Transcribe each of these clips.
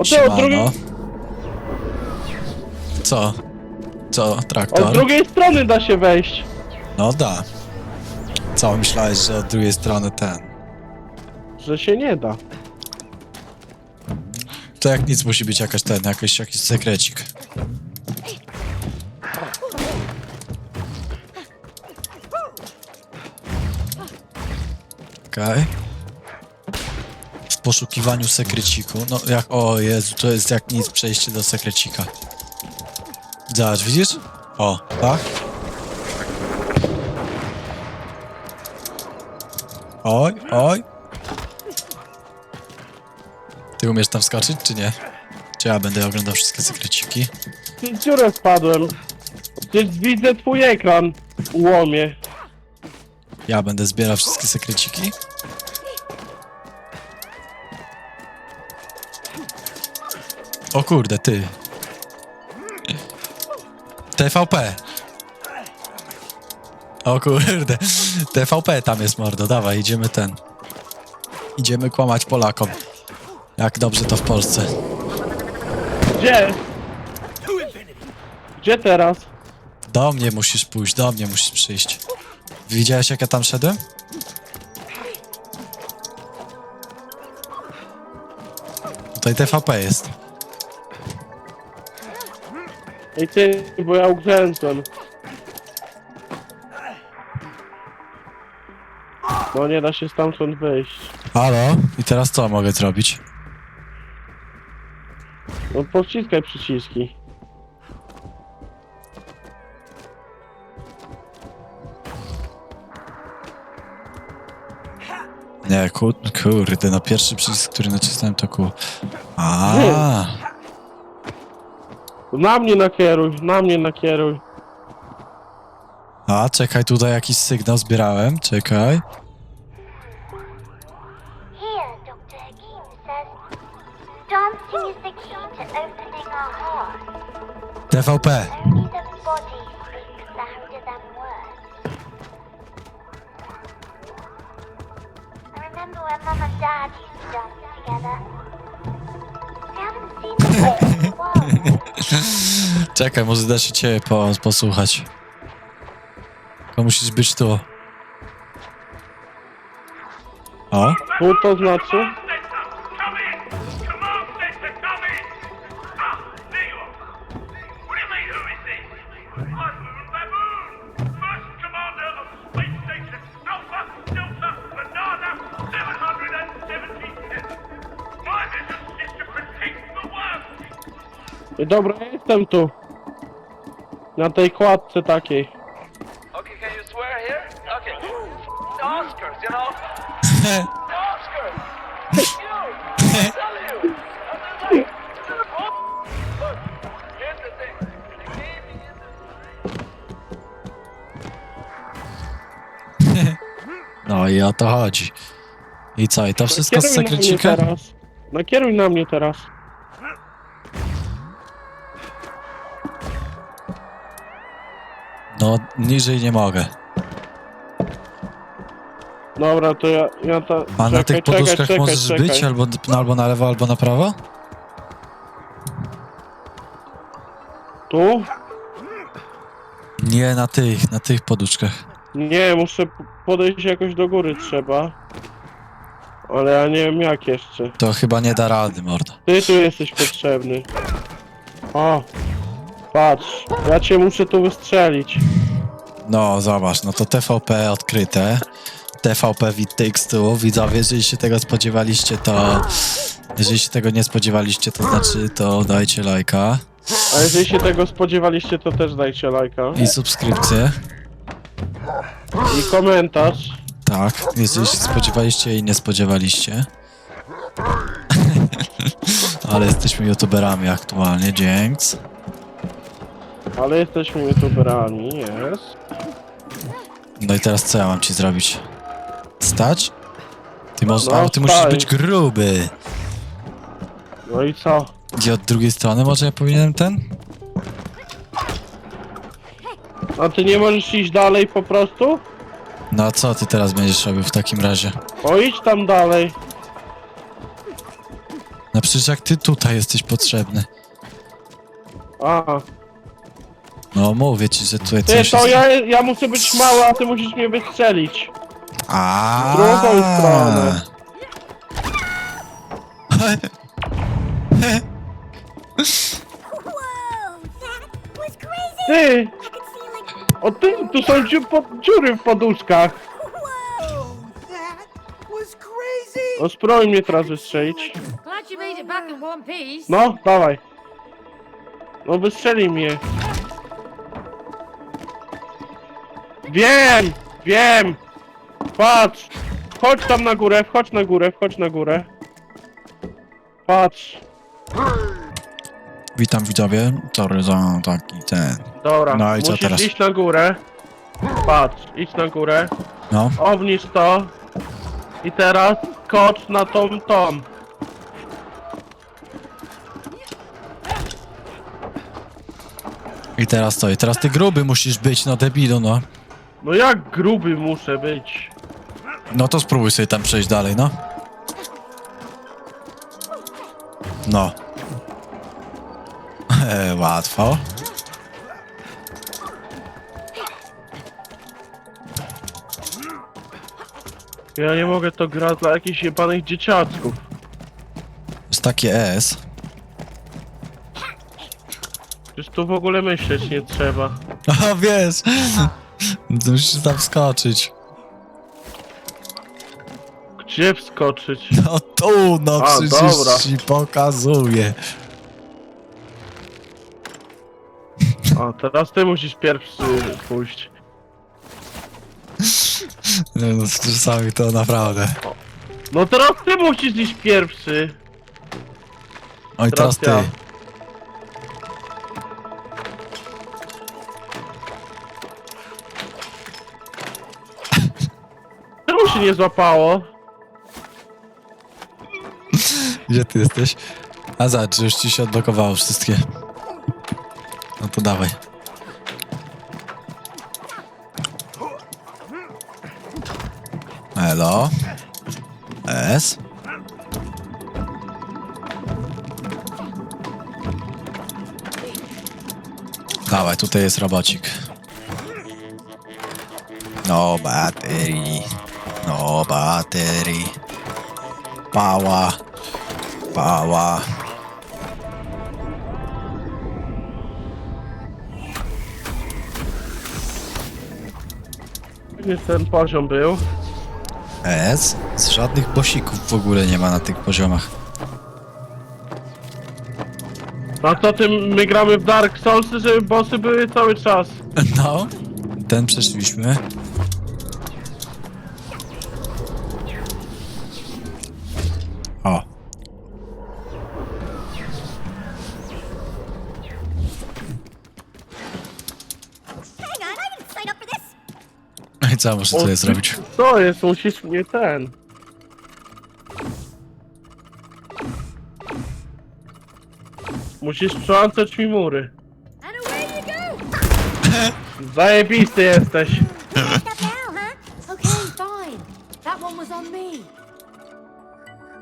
O ty, od Siemano. drugiej, Co? Co, od traktor? drugiej strony da się wejść. No da. Co, myślałeś, że od drugiej strony ten? Że się nie da. To jak nic musi być jakaś ten, jakiś, jakiś sekrecik. Okej. W poszukiwaniu sekreciku. No jak, o Jezu, to jest jak nic przejście do sekrecika. Zobacz, widzisz? O, tak? Oj, oj. Ty umiesz tam skoczyć, czy nie? Czy ja będę oglądał wszystkie sekreciki? W dziurę wpadłem. Przecież widzę twój ekran. Łomie. Ja będę zbierał wszystkie sekreciki? O kurde, ty. TVP. O kurde. TVP tam jest mordo, dawaj, idziemy ten. Idziemy kłamać Polakom. Jak dobrze to w Polsce. Gdzie? Gdzie teraz? Do mnie musisz pójść, do mnie musisz przyjść. Widziałeś jak ja tam szedłem? Tutaj TVP jest. Ej ty, bo ja ugrzęzłem. No nie da się stamtąd wyjść. Halo? I teraz co mogę zrobić? No powciskaj przyciski. Nie, kur, kurde, no pierwszy przycisk, który nacisnąłem to ku... A, Na mnie nakieruj, na mnie nakieruj. a, czekaj, tutaj jakiś sygnał zbierałem, czekaj. Here, Dr. Hakim says, dancing is the key to opening our heart. TVP. Czekaj, może da się ciebie po, posłuchać. To musisz być tu. O, Tu to znaczy? Come in! Come on, Mister, come in! There you are. What do you mean, who is this? I'm Moon Baboon, first commander of Space Station Alpha Delta Banana 777. My mission is to protect the world. Ej, Dobra, jestem tu. Na tej kładce takiej. Okay, can you swear here? Okay. The Oscars, you know? The Oscars! you! I tell you! I'm like, Look, here's the thing. The gaming industry. no i o to chodzi. I co, i to wszystko z Nakieruj na mnie sekrecika? teraz. Nakieruj na mnie teraz. No, niżej nie mogę. Dobra, to ja, ja ta... A na tych poduszkach możesz być albo, no, albo na lewo, albo na prawo? Tu? Nie, na tych, na tych poduszkach. Nie, muszę p- podejść jakoś do góry trzeba. Ale ja nie wiem jak jeszcze. To chyba nie da rady, mordo. Ty tu jesteś potrzebny. O! Patrz, ja cię muszę tu wystrzelić. No, zobacz, no to TVP odkryte. TVP Wit Takes Two. Widzowie, jeżeli się tego spodziewaliście, to... Jeżeli się tego nie spodziewaliście, to znaczy, to dajcie lajka A jeżeli się tego spodziewaliście, to też dajcie lajka. i subskrypcję. I komentarz. Tak, jeżeli się spodziewaliście i nie spodziewaliście. Ale jesteśmy youtuberami aktualnie, dzięks. Ale jesteśmy youtuberami, jest. No i teraz co ja mam ci zrobić? Stać? Ty, No, a, ty musisz być gruby. No i co? I od drugiej strony może ja powinienem ten? A ty nie możesz iść dalej po prostu? No a co ty teraz będziesz robił w takim razie? O idź tam dalej. No przecież jak ty tutaj jesteś potrzebny. A, No mówię ci, że tutaj ty, coś to jest... ja, ja muszę być mały, a ty musisz mnie wystrzelić. A. W drugą stronę. Whoa, that was crazy! Ty, I could see like, o ty, tu są dziu, pod, dziury w poduszkach. whoa! No spróbuj mnie teraz wystrzelić. Glad you made it back in one piece. No, dawaj. No wystrzeli mnie. Wiem, wiem. Patrz. Chodź tam na górę, wchodź na górę, wchodź na górę. Patrz. Witam widzowie, sorry za taki ten... Dobra, No i co musisz teraz? iść na górę. Patrz, idź na górę. No, Obniż to. I teraz kocz na tą tą. i teraz to, i teraz ty gruby musisz być, no debilu, no. No jak gruby muszę być. No to spróbuj sobie tam przejść dalej, no. No. E, łatwo. Ja nie mogę to grać dla jakichś jebanych dzieciaczków. Jest takie S. Przecież tu w ogóle myśleć nie trzeba. A wiesz, musisz tam wskoczyć. Gdzie wskoczyć? No tu, no A, przecież dobra. ci pokazuję. A, teraz ty musisz pierwszy pójść. Nie, No czasami to naprawdę. No teraz ty musisz iść pierwszy. Oj, No teraz ty. Teraz ja. Się nie złapało? Gdzie ty jesteś? A zobacz, już ci się odblokowało wszystkie. No to dawaj. Elo. S. Dawaj, tutaj jest robocik. No baterii. No baterii. Pała. Pała. Gdzie ten poziom był? S? Z żadnych bosików w ogóle nie ma na tych poziomach. A to tym my gramy w Dark Soulsy, żeby bossy były cały czas. No. Ten przeszliśmy. O. Hang on, I didn't sign up for this! No i co O, tutaj zrobić? Co jest? Musisz mnie ten. Musisz przełączać mi mury. And away you go. Zajebisty jesteś. Stop now, huh? Okay, fine. That one was on me.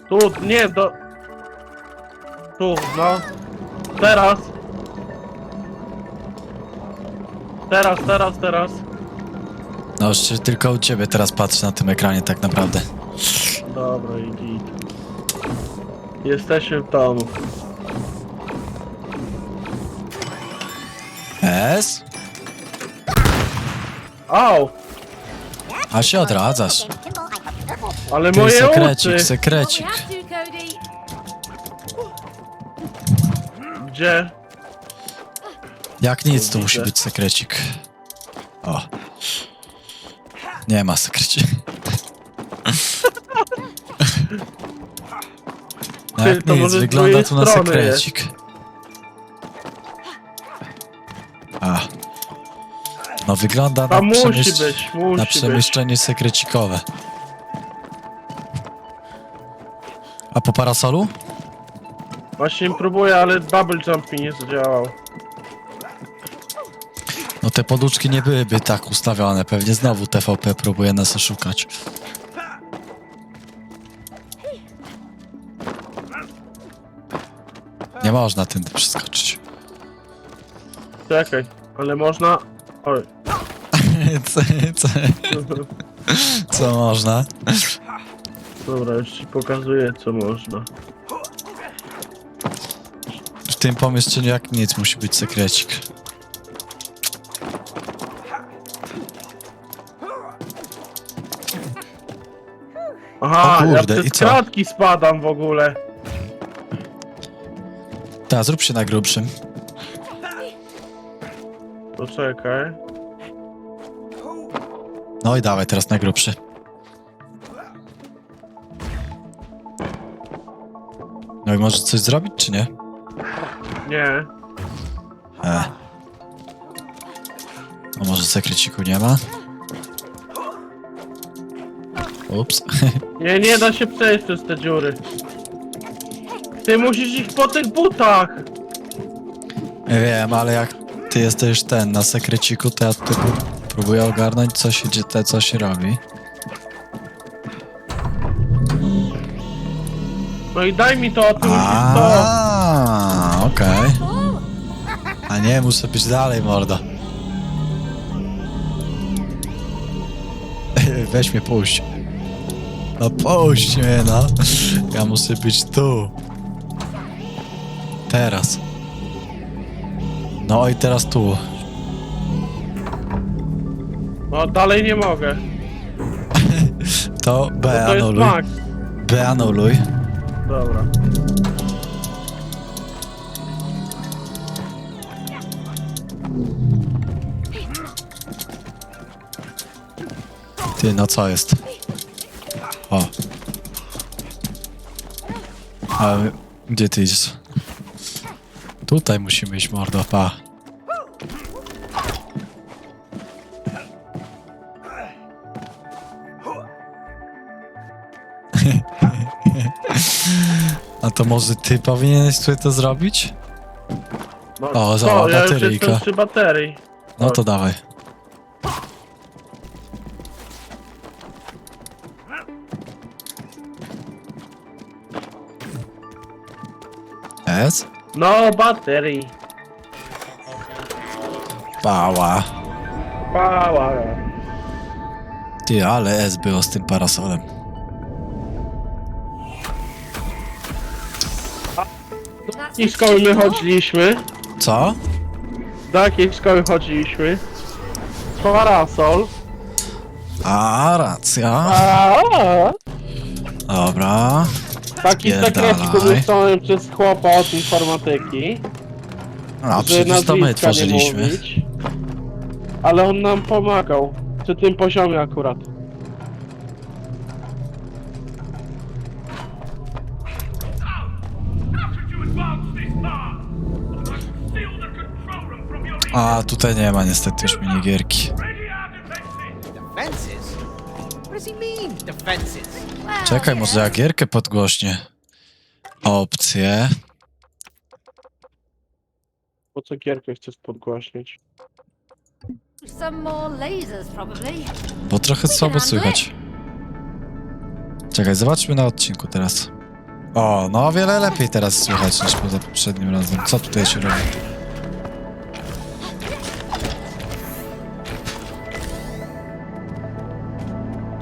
Tu, nie, do... Tu, no. Teraz. Teraz, teraz, teraz. No jeszcze tylko u ciebie teraz patrzę na tym ekranie tak naprawdę. Dobra, i git. Jesteśmy w domu. S? Au! A się odradzasz. Ale Ty moje sekrecik, sekrecik. Gdzie? Jak nic, to musi być sekrecik. O. Nie ma sekrecik. No Ty, jak to nic, może z wygląda tu na strony sekrecik. A. No wygląda na, Tam musi przemieszcz... być, na musi być. przemieszczenie sekrecikowe. A po parasolu? Właśnie próbuję, ale double jump mi nie zadziałał. Poduszki nie byłyby tak ustawione. Pewnie znowu TVP próbuje nas oszukać. Nie można tędy przeskoczyć. Czekaj, ale można... Oj. co, co, co można? Dobra, już ci pokazuję co można. W tym pomieszczeniu jak nic musi być sekrecik. Aha, O kurde, ja i przez co? kratki spadam w ogóle. Ta, zrób się na grubszym. To czekaj. No i dawaj teraz na grubszy. No i może coś zrobić, czy nie? Nie. E. A może sekreciku nie ma? Ups. Nie, nie da się przejść przez te dziury. Ty musisz iść po tych butach. Wiem, ale jak ty jesteś ten na sekreciku, to ja tu próbuję ogarnąć, co się dzieje, te, co się robi. No i daj mi to, a ty musisz to. A, okej. A nie, muszę być dalej, mordo. Weź mnie, puść. No puść mnie, no. Ja muszę być tu. Teraz. No i teraz tu. No dalej nie mogę. To B To jest anuluj. max. B anuluj. Dobra. Ty, no co jest? A gdzie ty idziesz? Tutaj musimy iść, mordo, pa. A to może ty powinieneś tutaj to zrobić? No, O, co, zobacz, ja już bateryjka. jestem przy baterii. No to dawaj. No, baterii. Pała. Pała. Ty, ale S było z tym parasolem. Do jakiej szkoły my chodziliśmy? Co? Do jakiej szkoły chodziliśmy? Parasol. A, racja. A, Dobra. Taki sekrecik umieszczony przez chłopa od informatyki. A że przecież to my tworzyliśmy. mówić. Ale on nam pomagał. Przy tym poziomie akurat. A, tutaj nie ma niestety już minigierki. Defenses? What does he mean, defenses? Czekaj, może ja gierkę podgłośnie. Opcje. Po co gierkę chcesz podgłaśniać? Some more lasers, probably. Bo trochę słabo słychać. Czekaj, zobaczmy na odcinku teraz. O, no o wiele lepiej teraz słychać niż poza poprzednim razem. Co tutaj się robi?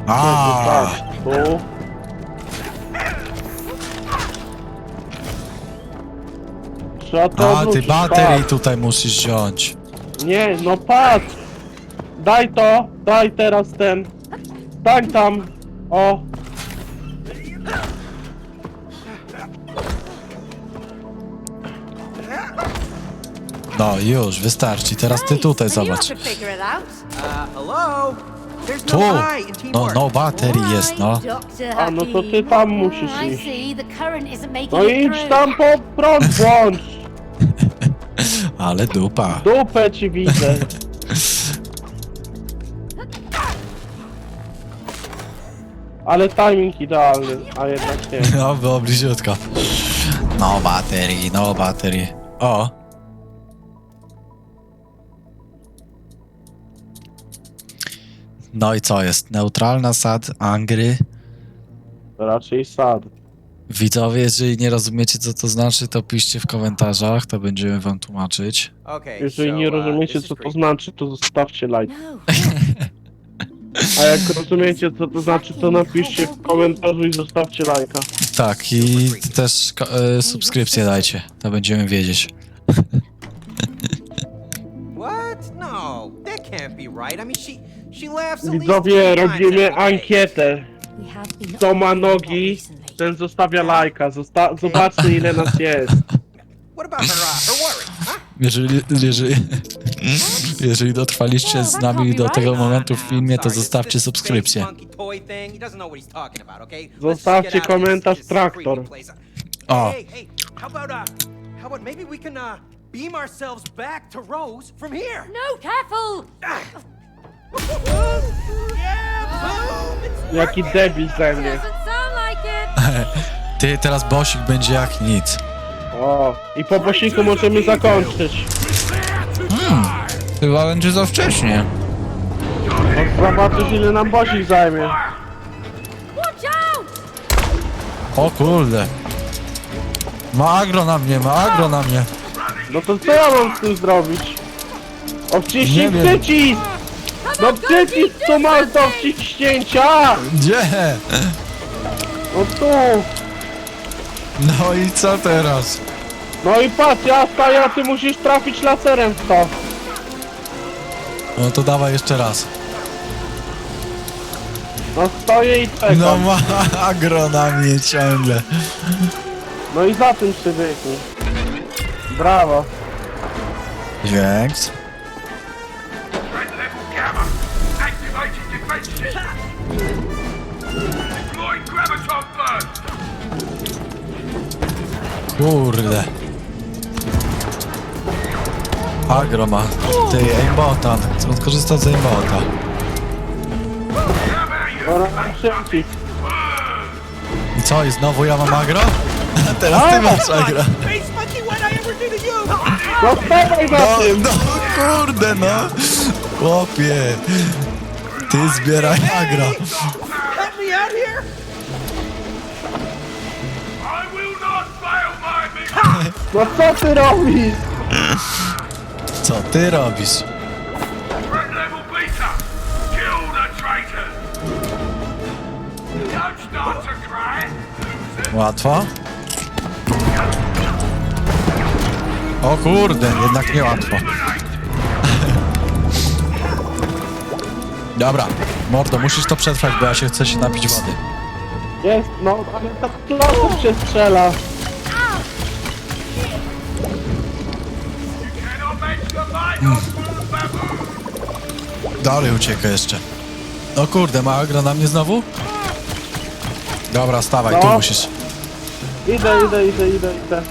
A, tu. Trzeba to a ty odwrócić, patrz. tutaj musisz wziąć. Nie, no patrz! Daj to, daj teraz ten. Stań tam. O, No już, wystarczy. Teraz ty tutaj zobacz. Uh, hello? There's Tu! no I in No, teamwork. no baterii jest, no. A, no to ty tam musisz I iść. no idź tam po prąd włącz. Ale dupa. Dupę ci widzę. Ale timing idealny, a jednak nie. No, było bliziutko. No baterii, no baterii. O! No i co jest? Neutralna sad, angry. Raczej sad. Widzowie, jeżeli nie rozumiecie, co to znaczy, to piszcie w komentarzach, to będziemy wam tłumaczyć. Okay. Jeżeli so, nie uh, rozumiecie, this is co to znaczy, to zostawcie like. No. A jak rozumiecie, co to znaczy, to napiszcie w komentarzu i zostawcie lajka. Tak, i też ko- e, subskrypcję dajcie, to będziemy wiedzieć. What? No, that can't be right. I mean, she she laughs at least Widzowie, three times robimy every day. ankietę. We have been Kto ma nogi. Ten zostawia lajka. Zosta- zobaczcie, ile nas jest. What about her uh, her worry? Huh? Jeżeli, jeżeli, jeżeli dotrwaliście z nami do tego momentu w filmie, to zostawcie subskrypcję. Zostawcie komentarz traktor. O. How about uh, how about maybe we can uh beam ourselves back to Rose from here? No, careful! Yeah, boom! It's Jaki debil ze mnie. Ty, teraz bosik będzie jak nic. O, i po posiłku możemy zakończyć. Chyba będzie za wcześnie. No, zobaczysz, ile nam bosik zajmie. Watch out! O kurde. Ma agro na mnie, ma agro na mnie. No to co ja mam z tym zrobić? O, wciśnij Nie wiem. przycisk! No przycisk, co masz do wciśnięcia! Gdzie? No tu! No i co teraz? No i patrz, ja staję, a ty musisz trafić laserem w to. No to dawaj jeszcze raz. No stoję i czekam. No No, ma agro na mnie ciągle. no i za tym przywyknij. Brawo. Dzięks. Kurde. Agro ma. Ty, aimbota. On korzysta z aimbota. I co, i znowu ja mam agro? Teraz ty masz agro. No No, no kurde no. Chłopie. Ty zbieraj agro. Me out here! No co ty robisz? Co ty robisz? Level beta. Kill the traitor. Don't start to cry. Łatwo? O kurde, jednak nie łatwo. Dobra, mordo, musisz to przetrwać, bo ja się chcę się napić wody. Jest, no, ale tak laser się Dalej ucieka jeszcze. O kurde, ma agro na mnie znowu? Dobra, stawaj, tu No. musisz. Idę, idę, idę, idę, idę.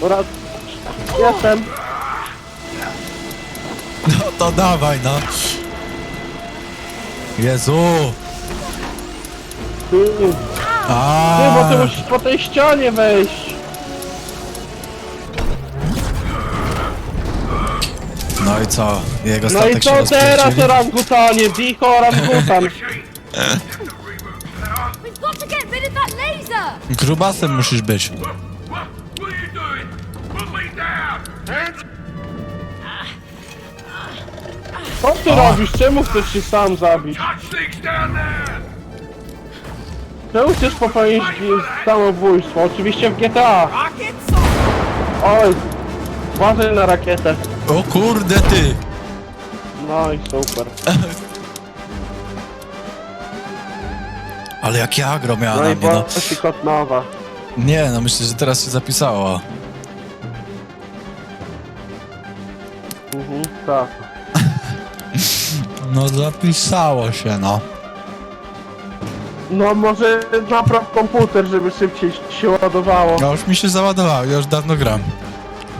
Dobra, jestem. No to dawaj, no. Jezu! Ty, ty, A, bo ty musisz po tej ścianie wejść. No i co? Jego No i statek się co teraz, rozpierdzieli? orangutanie? Dicho, orangutan. We've got to get rid of that laser! Grubasem musisz być. What? What are you doing? Put me down. Hands Co ty robisz? Czemu chcesz się sam zabić? touch things down there. Czemu chcesz popełnić samobójstwo? Oczywiście w GTA. Oj, uważaj na rakietę. O kurde ty! No i super. Ale jakie agro miała No na i mnie, no. Bosi kot nowa. Nie, no myślę, że teraz się zapisało. Mhm, tak. No zapisało się, no. No może napraw komputer, żeby szybciej się ładowało. No już mi się załadowało, ja już dawno gram.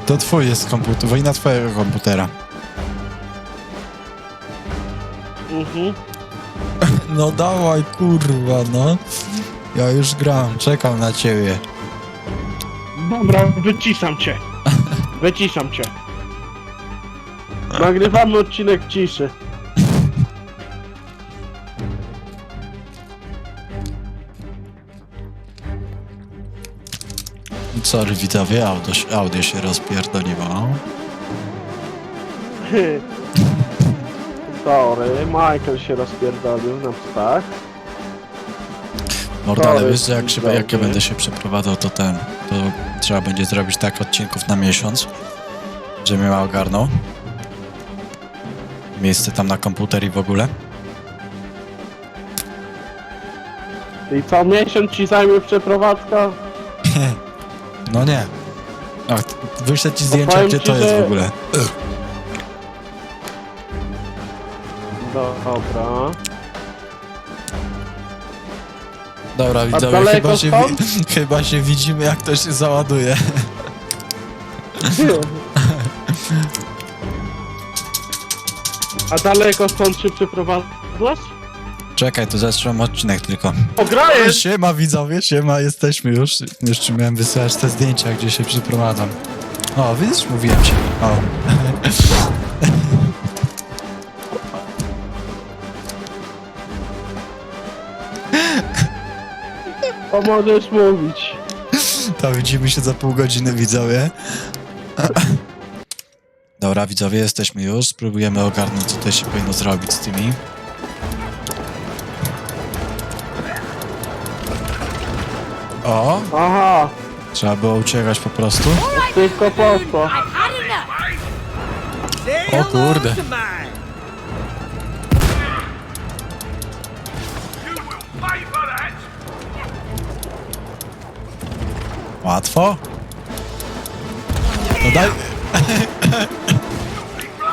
To twój jest komputer, wojna twojego komputera. Mhm. No dawaj, kurwa, no. Ja już gram, czekam na ciebie. Dobra, wyciszam cię. Wyciszam cię. Nagrywamy odcinek ciszy. Sorry widzowie, audio, audio się rozpierdoliło. Sorry, Michael się rozpierdolił na psach. Mordo, ale Sorry, wiesz, że jak, się, jak ja widzowie. będę się przeprowadzał, to ten, to trzeba będzie zrobić tak odcinków na miesiąc, że mnie ma ogarnął. Miejsce tam na komputer i w ogóle. I co miesiąc ci zajmie przeprowadzka? No nie. Ach, wyślę ci zdjęcia, powiem gdzie ci, to jest że- w ogóle. Do, dobra. Dobra, widzowie, daleko chyba się, wi- chyba się widzimy, jak to się załaduje. A daleko stąd się przeprowadzasz? Czekaj, to zatrzymam odcinek tylko. O, grajesz! Siema widzowie, siema, jesteśmy już. Jeszcze miałem wysyłać te zdjęcia, gdzie się przeprowadzam. O, widzisz, mówiłem ci. O. O, możesz mówić. To widzimy się za pół godziny, widzowie. Dobra, widzowie, jesteśmy już. Spróbujemy ogarnąć, co tutaj się powinno zrobić z tymi. O, Aha, trzeba było uciekać po prostu. Baboon, poszło. I've had enough. Say O hello kurde. to mine. You will pay for that! Łatwo? No daj...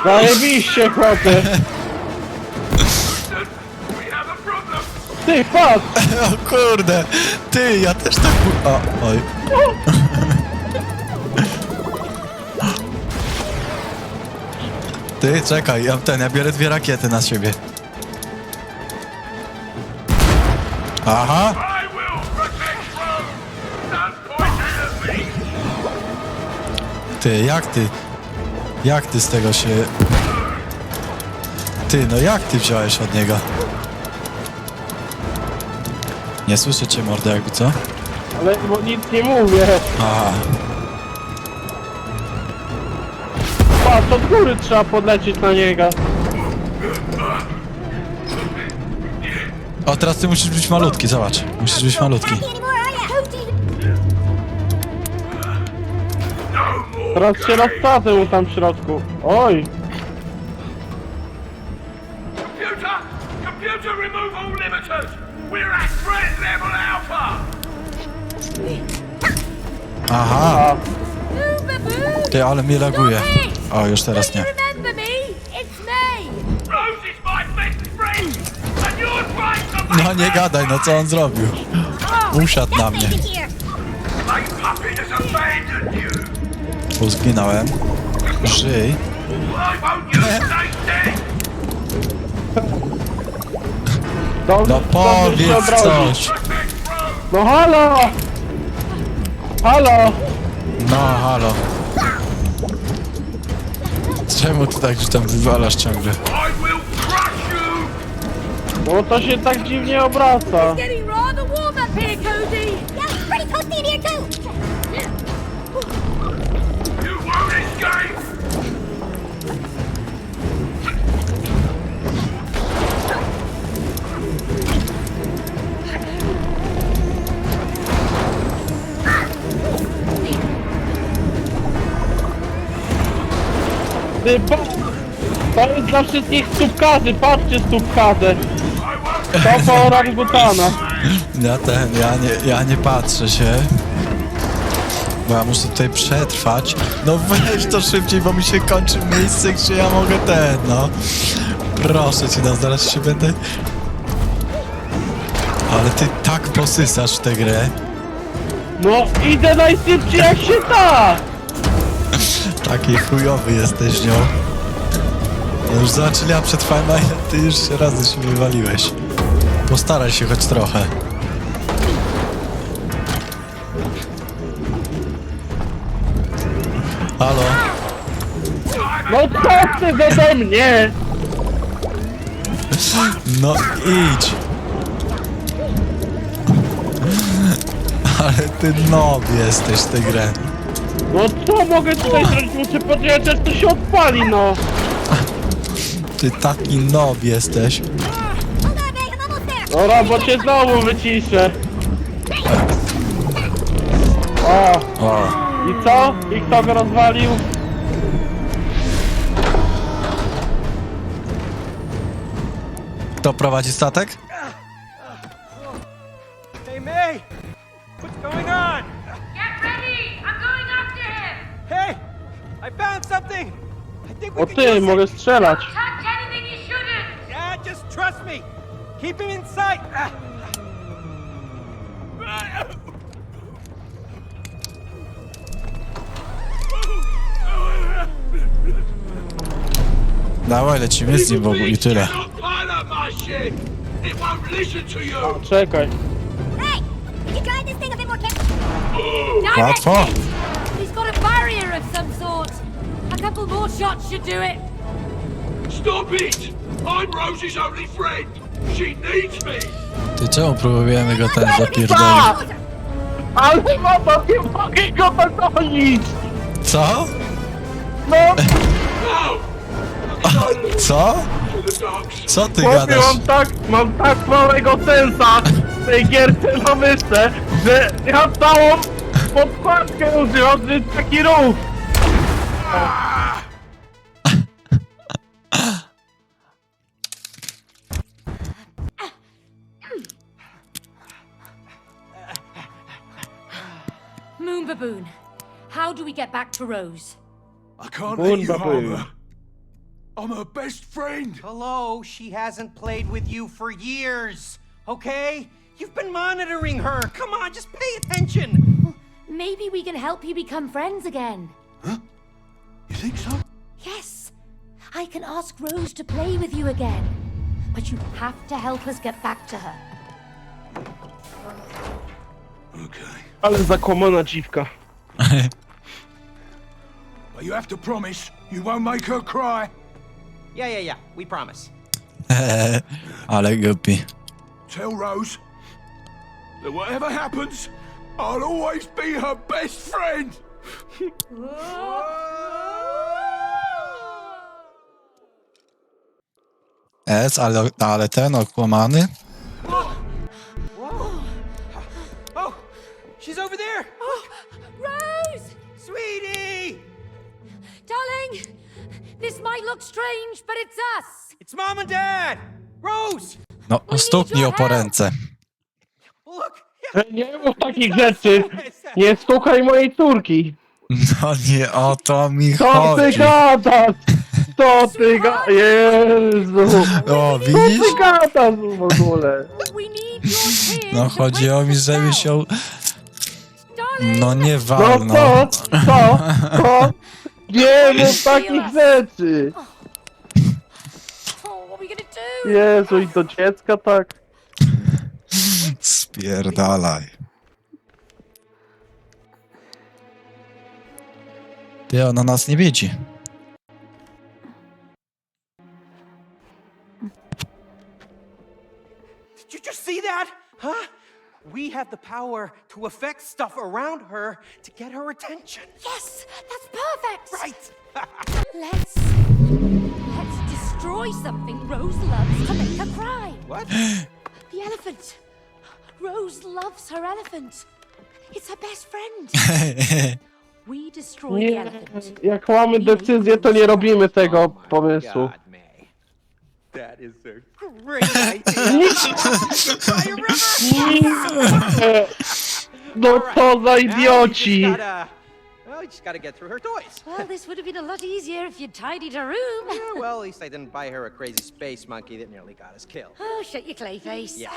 zajebiście, chłopie. Ty, patrz! O kurde! Ty, ja też tak... u- O, oj. Ty, czekaj, ja ten, ja biorę dwie rakiety na siebie. Aha! Ty, jak ty? Jak ty z tego się... Ty, no jak ty wziąłeś od niego? Nie słyszę cię, mordo, jakby co? Ale bo nic nie mówię. Aha. Patrz, od góry trzeba podlecieć na niego. O, teraz ty musisz być malutki, zobacz. Musisz być malutki. Teraz się rozsadzę mu tam w środku. Oj, Aha, ty, ale mnie laguje. O, już teraz nie. No nie gadaj, no co on zrobił? Usiadł na mnie. My puppet has abandoned you! Tu zginąłem. Żyj. No powiedz coś. No halo! Halo! No, halo. Czemu ty tak tam wywalasz ciągle? I will crush you! No to się tak dziwnie obraca. Getting rather warm up here, Cody. Yeah, pretty toasty in here too. Ty, pa... To jest dla wszystkich stópkarzy, patrzcie stópkarze. To po orangutana. Ja ten, ja nie, ja nie patrzę się. Bo ja muszę tutaj przetrwać. No weź to szybciej, bo mi się kończy miejsce, gdzie ja mogę ten, no. Proszę cię, no zaraz się będę... Ale ty tak posysasz tę grę. No idę najszybciej jak się da. Taki chujowy jesteś nią. No już zobaczyli, ja przetrwałem, a ty już się razy się wywaliłeś. Postaraj się choć trochę. Halo? No co ty ode mnie? No idź. Ale ty nob jesteś w tej grę. No co mogę tutaj zrobić? Muszę aż to się odpali, no. Ty taki nob jesteś. Hold on, mate. I'm almost there. Dobra, bo cię znowu wyciszę. O, O, i co? I kto go rozwalił? kto prowadzi statek? O can ty, mogę strzelać. Touch anything you shouldn't! Yeah, just trust me. Keep him in sight. Dawaj, lecimy z nim w ogóle i tyle. You! Czekaj. Hey, can you drive this thing a bit more carefully? Direct Łatwo. hit! He's got a barrier of some sort. Couple more shots should do it. Stop it! I'm Rose's only friend! She needs me! Ty czemu próbujemy go ten zapierdolić? Ale mama, nie mogę go dogonić! Co? No, No! Co? Co ty chłopie, gadasz? mam tak, mam tak małego sensa w tej gierce na myszce, że ja całą podkładkę używam, że jest taki ruch. Baboon, how do we get back to Rose? I can't Boon let you baboon. harm her. I'm her best friend! Hello, she hasn't played with you for years. Okay? You've been monitoring her. Come on, just pay attention. Maybe we can help you become friends again. Huh? You think so? Yes, I can ask Rose to play with you again. But you have to help us get back to her. Okay. Ale zakłamana dziwka. But you have to promise you won't make her cry. Yeah, yeah, yeah. We promise. Ale głupi. Tell Rose that whatever happens, I'll always be her best friend! Es, ale, ale ten okłamany? This might look strange, but it's us! It's mom and dad. Rose! No, stuknij o po ręce. Look. Nie mów takich rzeczy. Nie stukaj mojej córki. No nie o to mi Co ty chodzi. gadasz? Co ty gadasz? Jezu. O, Co widzisz? ty gadasz w ogóle? We need your tears No to chodzi o mi, the żeby spell. się... Darling! No nie No walno. co? Co? Co? Nie mów takich rzeczy. Oh, what are we gonna do? Jezu, i do dziecka tak? Spierdalaj. Ty, ona nas nie widzi. Did you just see that? Huh? We have the power to affect stuff around her to get her attention. Yes, that's perfect. Right. Let's let's destroy something Rose loves to make her cry. What? The elephant. Rose loves her elephant. It's her best friend. We destroy the Nie, elephant. jak mamy decyzję, to nie robimy tego Oh pomysłu. God, May. That is a great idea. No co za Now idioci. gotta, well, you just gotta get through her toys. Well, this would have been a lot easier if you'd tidied her room. Yeah, well, at least I didn't buy her a crazy space monkey that nearly got us killed. Oh, shut your clay face. Yeah.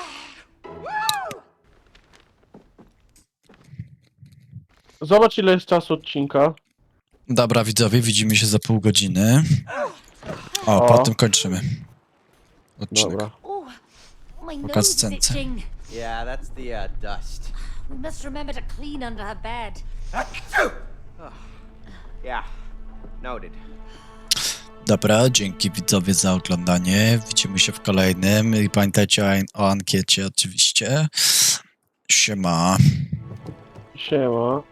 Zobacz ile jest czasu odcinka. Dobra, widzowie, widzimy się za pół godziny. O, O. potem kończymy. Odcinek. Dobra. Oh, my Pokaż nose is scence. itching. Yeah, that's the uh, dust. We must remember to clean under her bed. Yeah, noted. Dobra, dzięki widzowie za oglądanie. Widzimy się w kolejnym i pamiętajcie o, o ankiecie oczywiście. Siema. Siema.